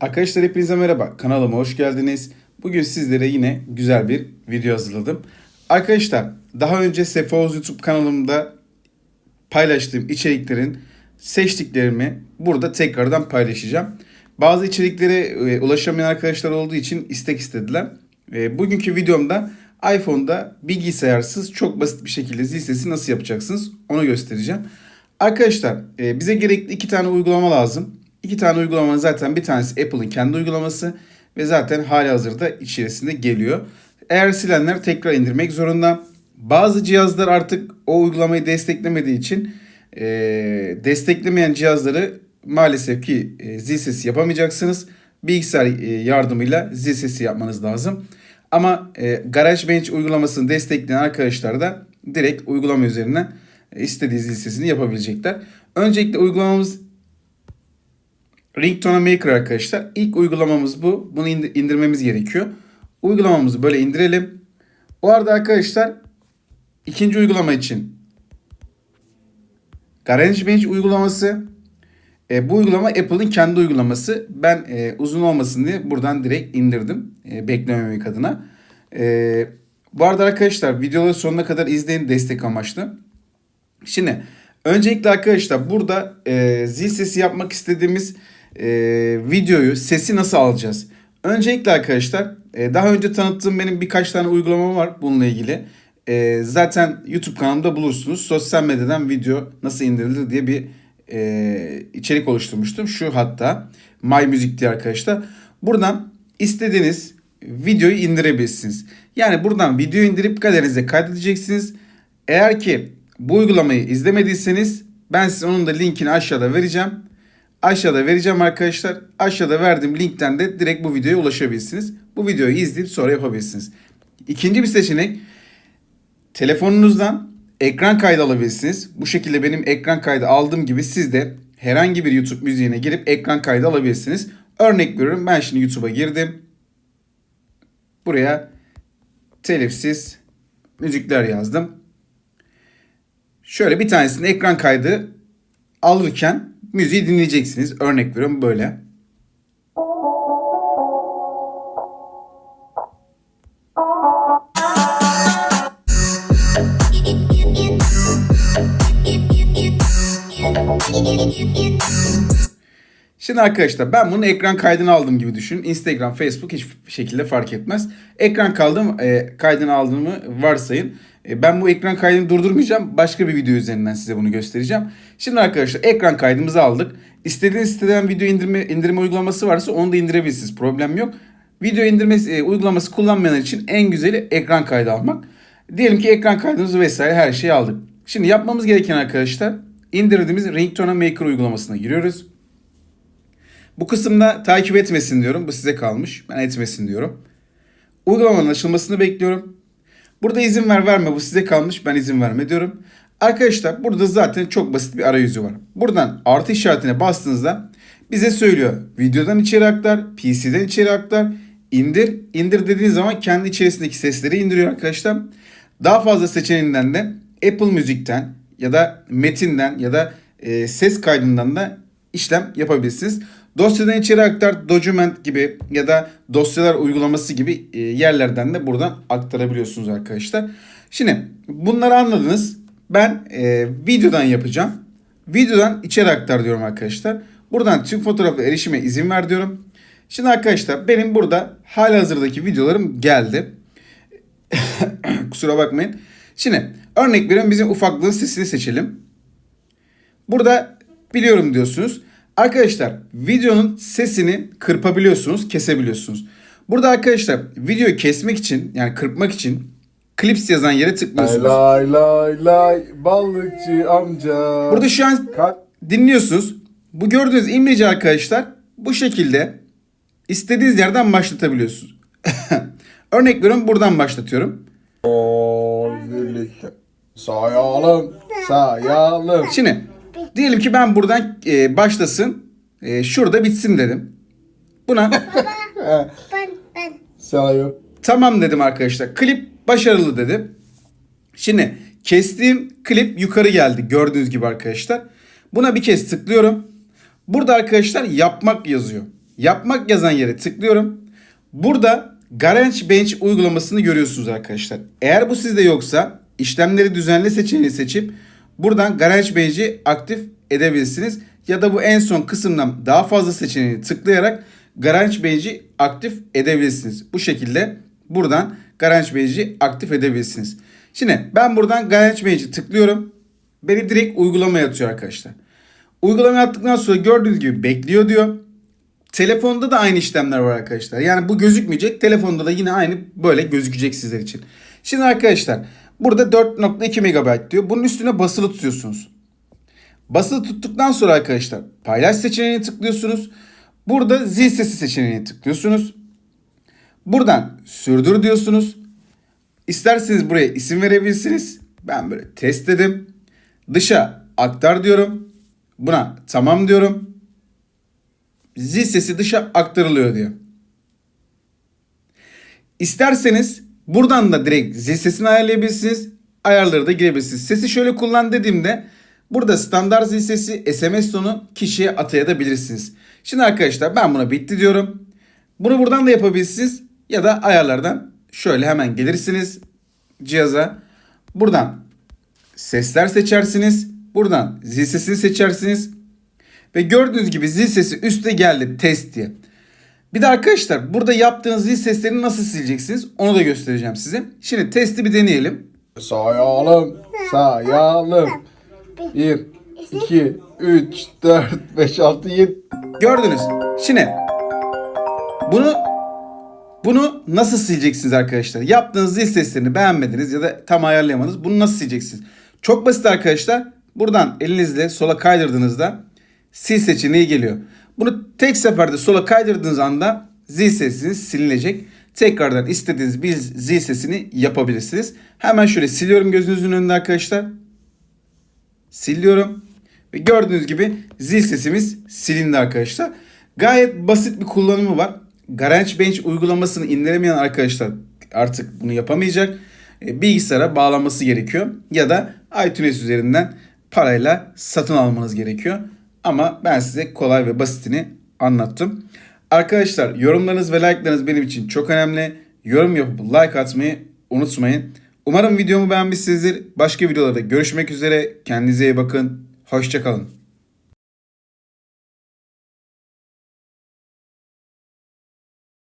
Arkadaşlar hepinize merhaba. Kanalıma hoş geldiniz. Bugün sizlere yine güzel bir video hazırladım. Arkadaşlar daha önce Sefoz YouTube kanalımda paylaştığım içeriklerin seçtiklerimi burada tekrardan paylaşacağım. Bazı içeriklere e, ulaşamayan arkadaşlar olduğu için istek istediler. E, bugünkü videomda iPhone'da bilgisayarsız çok basit bir şekilde zil sesi nasıl yapacaksınız onu göstereceğim. Arkadaşlar e, bize gerekli iki tane uygulama lazım. İki tane uygulamanın zaten bir tanesi Apple'ın kendi uygulaması ve zaten hali hazırda içerisinde geliyor. Eğer silenler tekrar indirmek zorunda. Bazı cihazlar artık o uygulamayı desteklemediği için e, desteklemeyen cihazları maalesef ki e, zil sesi yapamayacaksınız. Bilgisayar e, yardımıyla zil sesi yapmanız lazım. Ama e, GarageBand uygulamasını destekleyen arkadaşlar da direkt uygulama üzerinden istediği zil sesini yapabilecekler. Öncelikle uygulamamız Ringtone Maker arkadaşlar. İlk uygulamamız bu. Bunu indir- indirmemiz gerekiyor. Uygulamamızı böyle indirelim. O arada arkadaşlar ikinci uygulama için GarageBand uygulaması. E, bu uygulama Apple'ın kendi uygulaması. Ben e, uzun olmasın diye buradan direkt indirdim. E, beklememek adına. E, bu arada arkadaşlar videoları sonuna kadar izleyin destek amaçlı. Şimdi öncelikle arkadaşlar burada e, zil sesi yapmak istediğimiz e, videoyu sesi nasıl alacağız? Öncelikle arkadaşlar e, daha önce tanıttığım benim birkaç tane uygulamam var bununla ilgili. E, zaten YouTube kanalımda bulursunuz. Sosyal medyadan video nasıl indirilir diye bir e, içerik oluşturmuştum. Şu hatta My Music diye arkadaşlar. Buradan istediğiniz videoyu indirebilirsiniz. Yani buradan video indirip galerinize kaydedeceksiniz. Eğer ki bu uygulamayı izlemediyseniz ben size onun da linkini aşağıda vereceğim. Aşağıda vereceğim arkadaşlar. Aşağıda verdiğim linkten de direkt bu videoya ulaşabilirsiniz. Bu videoyu izleyip sonra yapabilirsiniz. İkinci bir seçenek telefonunuzdan ekran kaydı alabilirsiniz. Bu şekilde benim ekran kaydı aldığım gibi siz de herhangi bir YouTube müziğine girip ekran kaydı alabilirsiniz. Örnek veriyorum ben şimdi YouTube'a girdim. Buraya telifsiz müzikler yazdım. Şöyle bir tanesini ekran kaydı alırken müziği dinleyeceksiniz. Örnek veriyorum böyle. Şimdi arkadaşlar ben bunu ekran kaydını aldığım gibi düşünün. Instagram, Facebook hiçbir şekilde fark etmez. Ekran kaldım, e, kaydını aldığımı varsayın. E, ben bu ekran kaydını durdurmayacağım. Başka bir video üzerinden size bunu göstereceğim. Şimdi arkadaşlar ekran kaydımızı aldık. İstediğiniz siteden video indirme, indirme uygulaması varsa onu da indirebilirsiniz. Problem yok. Video indirme e, uygulaması kullanmayanlar için en güzeli ekran kaydı almak. Diyelim ki ekran kaydımızı vesaire her şeyi aldık. Şimdi yapmamız gereken arkadaşlar indirdiğimiz Ringtone Maker uygulamasına giriyoruz. Bu kısımda takip etmesin diyorum. Bu size kalmış. Ben etmesin diyorum. Uygulamanın açılmasını bekliyorum. Burada izin ver verme bu size kalmış. Ben izin verme diyorum. Arkadaşlar burada zaten çok basit bir arayüzü var. Buradan artı işaretine bastığınızda bize söylüyor. Videodan içeri aktar, PC'den içeri aktar, indir. İndir dediğiniz zaman kendi içerisindeki sesleri indiriyor arkadaşlar. Daha fazla seçeneğinden de Apple Müzik'ten ya da metinden ya da e, ses kaydından da işlem yapabilirsiniz. Dosyadan içeri aktar, document gibi ya da dosyalar uygulaması gibi e, yerlerden de buradan aktarabiliyorsunuz arkadaşlar. Şimdi bunları anladınız. Ben e, videodan yapacağım. Videodan içeri aktar diyorum arkadaşlar. Buradan tüm fotoğraflara erişime izin ver diyorum. Şimdi arkadaşlar benim burada hali hazırdaki videolarım geldi. Kusura bakmayın. Şimdi örnek veriyorum bizim ufaklığın sesini seçelim. Burada biliyorum diyorsunuz. Arkadaşlar videonun sesini kırpabiliyorsunuz, kesebiliyorsunuz. Burada arkadaşlar videoyu kesmek için yani kırpmak için clips yazan yere tıklıyorsunuz. lay lay lay balıkçı amca. Burada şu an Ka- dinliyorsunuz. Bu gördüğünüz imleci arkadaşlar bu şekilde istediğiniz yerden başlatabiliyorsunuz. Örnek veriyorum buradan başlatıyorum. Ol birlikte sayalım sayalım. Şimdi diyelim ki ben buradan e, başlasın e, şurada bitsin dedim. Buna Ben ben Sayıp tamam dedim arkadaşlar. Klip başarılı dedim. Şimdi kestiğim klip yukarı geldi gördüğünüz gibi arkadaşlar. Buna bir kez tıklıyorum. Burada arkadaşlar yapmak yazıyor. yapmak yazan yere tıklıyorum. Burada Garage Bench uygulamasını görüyorsunuz arkadaşlar. Eğer bu sizde yoksa işlemleri düzenli seçeneğini seçip buradan Garage Bench'i aktif edebilirsiniz. Ya da bu en son kısımdan daha fazla seçeneğini tıklayarak Garage Bench'i aktif edebilirsiniz. Bu şekilde buradan Garage Bench'i aktif edebilirsiniz. Şimdi ben buradan Garage Bench'i tıklıyorum. Beni direkt uygulamaya atıyor arkadaşlar. Uygulamaya attıktan sonra gördüğünüz gibi bekliyor diyor. Telefonda da aynı işlemler var arkadaşlar. Yani bu gözükmeyecek. Telefonda da yine aynı böyle gözükecek sizler için. Şimdi arkadaşlar burada 4.2 MB diyor. Bunun üstüne basılı tutuyorsunuz. Basılı tuttuktan sonra arkadaşlar paylaş seçeneğine tıklıyorsunuz. Burada zil sesi seçeneğine tıklıyorsunuz. Buradan sürdür diyorsunuz. İsterseniz buraya isim verebilirsiniz. Ben böyle test dedim. Dışa aktar diyorum. Buna tamam diyorum. Zil sesi dışa aktarılıyor diyor. İsterseniz buradan da direkt zil sesini ayarlayabilirsiniz. Ayarları da girebilirsiniz. Sesi şöyle kullan dediğimde burada standart zil sesi SMS tonu kişiye atayabilirsiniz. Şimdi arkadaşlar ben buna bitti diyorum. Bunu buradan da yapabilirsiniz ya da ayarlardan şöyle hemen gelirsiniz cihaza. Buradan sesler seçersiniz. Buradan zil sesini seçersiniz. Ve gördüğünüz gibi zil sesi üste geldi test diye. Bir de arkadaşlar burada yaptığınız zil seslerini nasıl sileceksiniz onu da göstereceğim size. Şimdi testi bir deneyelim. Sayalım, sayalım. 1, 2, 3, 4, 5, 6, 7. Gördünüz. Şimdi bunu bunu nasıl sileceksiniz arkadaşlar? Yaptığınız zil seslerini beğenmediniz ya da tam ayarlayamadınız. Bunu nasıl sileceksiniz? Çok basit arkadaşlar. Buradan elinizle sola kaydırdığınızda sil seçeneği geliyor. Bunu tek seferde sola kaydırdığınız anda zil sesiniz silinecek. Tekrardan istediğiniz bir zil sesini yapabilirsiniz. Hemen şöyle siliyorum gözünüzün önünde arkadaşlar. Siliyorum. Ve gördüğünüz gibi zil sesimiz silindi arkadaşlar. Gayet basit bir kullanımı var. GarageBench uygulamasını indiremeyen arkadaşlar artık bunu yapamayacak. E, Bilgisayara bağlanması gerekiyor. Ya da iTunes üzerinden parayla satın almanız gerekiyor. Ama ben size kolay ve basitini anlattım. Arkadaşlar yorumlarınız ve like'larınız benim için çok önemli. Yorum yapıp like atmayı unutmayın. Umarım videomu beğenmişsinizdir. Başka videolarda görüşmek üzere. Kendinize iyi bakın. Hoşçakalın.